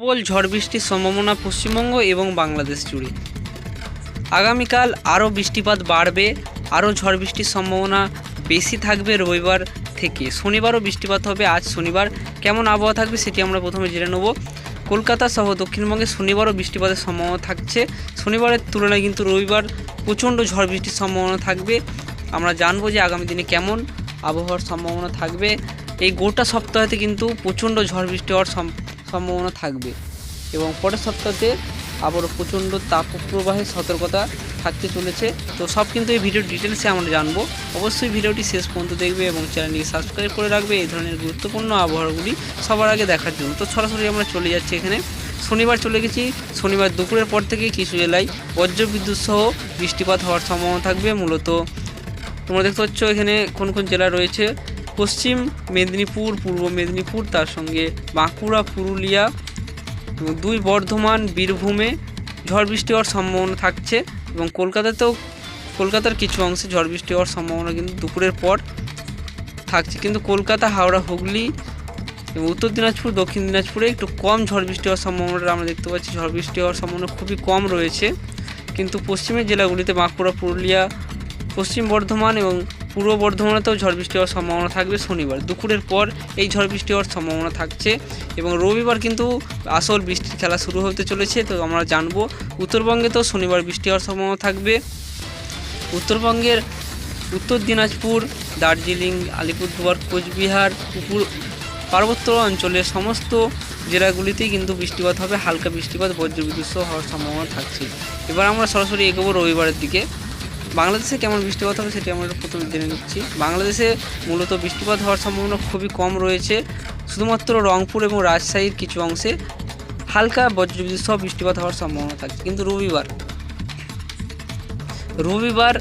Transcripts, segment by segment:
প্রবল ঝড় বৃষ্টির সম্ভাবনা পশ্চিমবঙ্গ এবং বাংলাদেশ জুড়ে। আগামীকাল আরও বৃষ্টিপাত বাড়বে, আরও ঝড় বৃষ্টির সম্ভাবনা বেশি থাকবে রবিবার থেকে। শনিবারও বৃষ্টিপাত হবে, আজ শনিবার। কেমন আবহাওয়া থাকবে সেটি আমরা প্রথমে জেনে নেব। কলকাতা সহ দক্ষিণবঙ্গে শনিবারও বৃষ্টিপাতের সম্ভাবনা থাকছে। শনিবারের তুলনায় কিন্তু রবিবার প্রচণ্ড ঝড় বৃষ্টির সম্ভাবনা থাকবে। আমরা জানব যে আগামী দিনে কেমন আবহাওয়ার সম্ভাবনা থাকবে। এই গোটা সপ্তাহতে কিন্তু প্রচণ্ড ঝড় বৃষ্টি হওয়ার সম্ভাবনা থাকবে এবং পরের সপ্তাহতে আবারও প্রচণ্ড তাপপ্রবাহের সতর্কতা থাকতে চলেছে। তো সব কিন্তু এই ভিডিওর ডিটেলসে আমরা জানব। অবশ্যই ভিডিওটি শেষ পর্যন্ত দেখবে এবং চ্যানেলটিকে সাবস্ক্রাইব করে রাখবে। এই ধরনের গুরুত্বপূর্ণ আবহাওয়াগুলি সবার আগে দেখার জন্য। তো সরাসরি আমরা চলে যাচ্ছি এখানে। শনিবার চলে গেছি। শনিবার দুপুরের পর থেকে কিছু জেলায় বজ্রবিদ্যুৎ সহ বৃষ্টিপাত হওয়ার সম্ভাবনা থাকবে। মূলত তোমরা দেখতে পাচ্ছ এখানে কোন কোন জেলা রয়েছে। পশ্চিম মেদিনীপুর, পূর্ব মেদিনীপুর, তার সঙ্গে বাঁকুড়া, পুরুলিয়া, এবং দুই বর্ধমান, বীরভূমে ঝড় বৃষ্টি হওয়ার সম্ভাবনা থাকছে এবং কলকাতাতেও, কলকাতার কিছু অংশে ঝড় বৃষ্টি হওয়ার সম্ভাবনা কিন্তু দুপুরের পর থাকছে। কিন্তু কলকাতা, হাওড়া, হুগলি এবং উত্তর দিনাজপুর, দক্ষিণ দিনাজপুরে একটু কম ঝড় বৃষ্টি হওয়ার সম্ভাবনাটা আমরা দেখতে পাচ্ছি। ঝড় বৃষ্টি হওয়ার সম্ভাবনা খুবই কম রয়েছে। কিন্তু পশ্চিমের জেলাগুলিতে বাঁকুড়া, পুরুলিয়া, পশ্চিম বর্ধমান এবং পূর্ব বর্ধমানেতেও ঝড় বৃষ্টি হওয়ার সম্ভাবনা থাকবে শনিবার। দুপুরের পর এই ঝড় বৃষ্টি হওয়ার সম্ভাবনা থাকছে এবং রবিবার কিন্তু আসল বৃষ্টির খেলা শুরু হতে চলেছে, তো আমরা জানব। উত্তরবঙ্গে তো শনিবার বৃষ্টি হওয়ার সম্ভাবনা থাকবে। উত্তরবঙ্গের উত্তর দিনাজপুর, দার্জিলিং, আলিপুরদুয়ার, কোচবিহার উপর পার্বত্য অঞ্চলের সমস্ত জেলাগুলিতেই কিন্তু বৃষ্টিপাত হবে, হালকা বৃষ্টিপাত, বজ্রবিদ্যুৎ হওয়ার সম্ভাবনা থাকছে। এবার আমরা সরাসরি এগোবো রবিবারের দিকে। বাংলাদেশে কেমন বৃষ্টিপাত হবে সেটি আমরা প্রথমে জেনে নিচ্ছি। বাংলাদেশে মূলত বৃষ্টিপাত হওয়ার সম্ভাবনা খুবই কম রয়েছে। শুধুমাত্র রংপুর এবং রাজশাহীর কিছু অংশে হালকা বজ্রবিদ্যুৎ সহ বৃষ্টিপাত হওয়ার সম্ভাবনা থাকছে। কিন্তু রবিবার রবিবার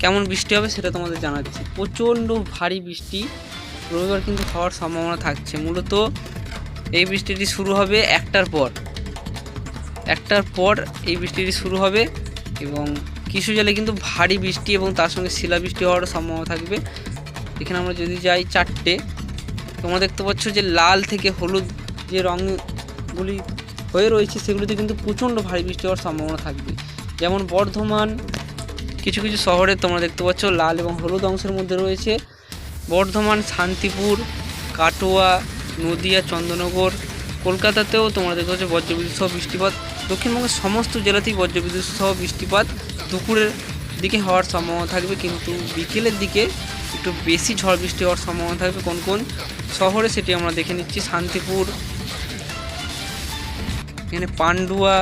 কেমন বৃষ্টি হবে সেটা তোমাদের জানাচ্ছি। প্রচণ্ড ভারী বৃষ্টি রবিবার কিন্তু হওয়ার সম্ভাবনা থাকছে। মূলত এই বৃষ্টিটি শুরু হবে একটার পর। একটার পর এই বৃষ্টিটি শুরু হবে এবং কিছু জেলায় কিন্তু ভারী বৃষ্টি এবং তার সঙ্গে শিলাবৃষ্টি হওয়ার সম্ভাবনা থাকবে। এখানে আমরা যদি যাই চারটে, তোমরা দেখতে পাচ্ছ যে লাল থেকে হলুদ যে রঙগুলি হয়ে রয়েছে, সেগুলিতে কিন্তু প্রচণ্ড ভারী বৃষ্টি হওয়ার সম্ভাবনা থাকবে। যেমন বর্ধমান, কিছু কিছু শহরে তোমরা দেখতে পাচ্ছ লাল এবং হলুদ অংশের মধ্যে রয়েছে। বর্ধমান, শান্তিপুর, কাটোয়া, নদিয়া, চন্দ্রনগর, কলকাতাতেও তোমরা দেখতে পাচ্ছ বজ্রবিদ্যুৎ সহ বৃষ্টিপাত। দক্ষিণবঙ্গের সমস্ত জেলাতেই বজ্রবিদ্যুৎ সহ বৃষ্টিপাত দুপুরের দিকে হওয়ার সম্ভাবনা থাকবে, কিন্তু বিকেলের দিকে একটু বেশি ঝড় বৃষ্টি হওয়ার সম্ভাবনা থাকবে। কোন কোন শহরে সেটি আমরা দেখে নিচ্ছি। শান্তিপুর, এখানে পান্ডুয়া,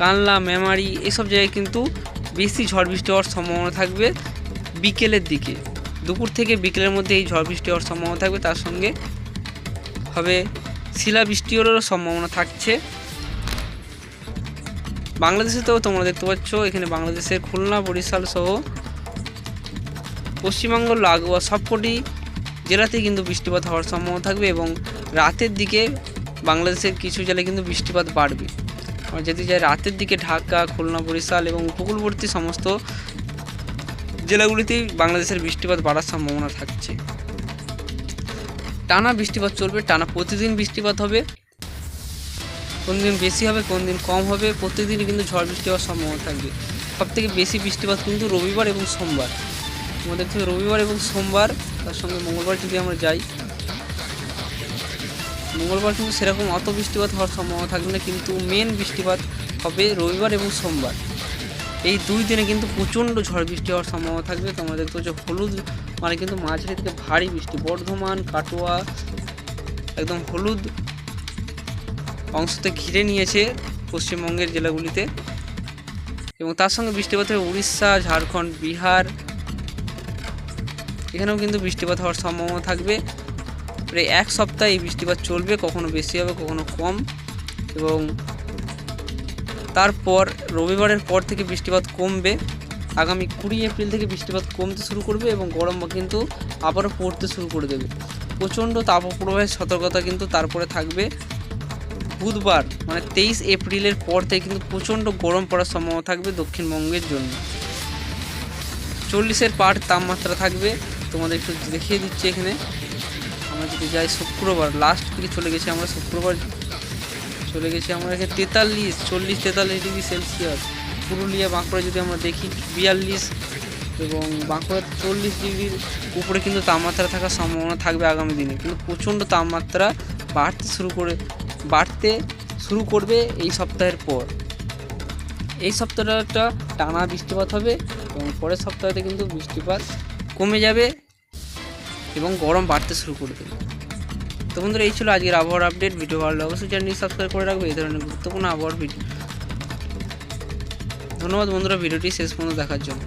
কানলা, মেমারি, এসব জায়গায় কিন্তু বেশি ঝড় বৃষ্টি হওয়ার সম্ভাবনা থাকবে বিকেলের দিকে। দুপুর থেকে বিকেলের মধ্যে এই ঝড় বৃষ্টি হওয়ার সম্ভাবনা থাকবে। তার সঙ্গে হবে শিলা বৃষ্টিরও সম্ভাবনা থাকছে। বাংলাদেশেতেও তোমরা দেখতে পাচ্ছ, এখানে বাংলাদেশের খুলনা, বরিশাল সহ পশ্চিমবঙ্গ, লাগোয়া সবকটি জেলাতেই কিন্তু বৃষ্টিপাত হওয়ার সম্ভাবনা থাকবে এবং রাতের দিকে বাংলাদেশের কিছু জেলায় কিন্তু বৃষ্টিপাত বাড়বে। আমরা যদি যাই রাতের দিকে ঢাকা, খুলনা, বরিশাল এবং উপকূলবর্তী সমস্ত জেলাগুলিতেই বাংলাদেশের বৃষ্টিপাত বাড়ার সম্ভাবনা থাকছে। টানা বৃষ্টিপাত চলবে, টানা প্রতিদিন বৃষ্টিপাত হবে। কোন দিন বেশি হবে, কোন দিন কম হবে, প্রত্যেকদিনই কিন্তু ঝড় বৃষ্টি হওয়ার সম্ভাবনা থাকবে। সব থেকে বেশি বৃষ্টিপাত কিন্তু রবিবার এবং সোমবার। আমাদের থেকে রবিবার এবং সোমবার, তার সঙ্গে মঙ্গলবার যদি আমরা যাই, মঙ্গলবার কিন্তু সেরকম অত বৃষ্টিপাত হওয়ার সম্ভাবনা থাকবে না, কিন্তু মেন বৃষ্টিপাত হবে রবিবার এবং সোমবার। এই দুই দিনে কিন্তু প্রচণ্ড ঝড় বৃষ্টি হওয়ার সম্ভাবনা থাকবে। তোমরা দেখতে পাচ্ছ হলুদ মানে কিন্তু মাঝারি থেকে ভারী বৃষ্টি, বর্ধমান, কাটোয়া, একদম হলুদ অংশতে ঘিরে নিয়েছে পশ্চিমবঙ্গের জেলাগুলিতে। এবং তার সঙ্গে বৃষ্টিপাত হবে উড়িষ্যা, ঝাড়খণ্ড, বিহার, এখানেও কিন্তু বৃষ্টিপাত হওয়ার সম্ভাবনা থাকবে। প্রায় এক সপ্তাহ এই বৃষ্টিপাত চলবে, কখনো বেশি হবে, কখনো কম। এবং তারপর রবিবারের পর থেকে বৃষ্টিপাত কমবে। আগামী কুড়ি এপ্রিল থেকে বৃষ্টিপাত কমতে শুরু করবে এবং গরম কিন্তু আবারও পড়তে শুরু করে দেবে। প্রচণ্ড তাপপ্রবাহের সতর্কতা কিন্তু তারপরে থাকবে। বুধবার মানে তেইশ এপ্রিলের পর থেকে কিন্তু প্রচণ্ড গরম পড়ার সম্ভাবনা থাকবে দক্ষিণবঙ্গের জন্য। চল্লিশের পার তাপমাত্রা থাকবে, তোমাদের একটু দেখিয়ে দিচ্ছি এখানে। আমরা যদি যাই শুক্রবার লাস্ট দিকে চলে গেছি আমরা শুক্রবার। চলে গেছি আমরা এখানে তেতাল্লিশ, চল্লিশ, তেতাল্লিশ ডিগ্রি সেলসিয়াস। পুরুলিয়া, বাঁকুড়া যদি আমরা দেখি, বিয়াল্লিশ এবং বাঁকুড়া চল্লিশ ডিগ্রির উপরে কিন্তু তাপমাত্রা থাকার সম্ভাবনা থাকবে আগামী দিনে। কিন্তু প্রচণ্ড তাপমাত্রা বাড়তে শুরু করে বাড়তে শুরু করবে এই সপ্তাহের পর। এই সপ্তাহটা টানা বৃষ্টিপাত হবে এবং পরের সপ্তাহতে কিন্তু বৃষ্টিপাত কমে যাবে এবং গরম বাড়তে শুরু করবে তো বন্ধুরা, এই ছিল আজকের আবহাওয়ার আপডেট। ভিডিও ভালো লাগলে অবশ্যই চ্যানেলটি সাবস্ক্রাইব করে রাখবে। এই ধরনের গুরুত্বপূর্ণ আবহাওয়ার ভিডিও। ধন্যবাদ বন্ধুরা, ভিডিওটি শেষ পর্যন্ত দেখার জন্য।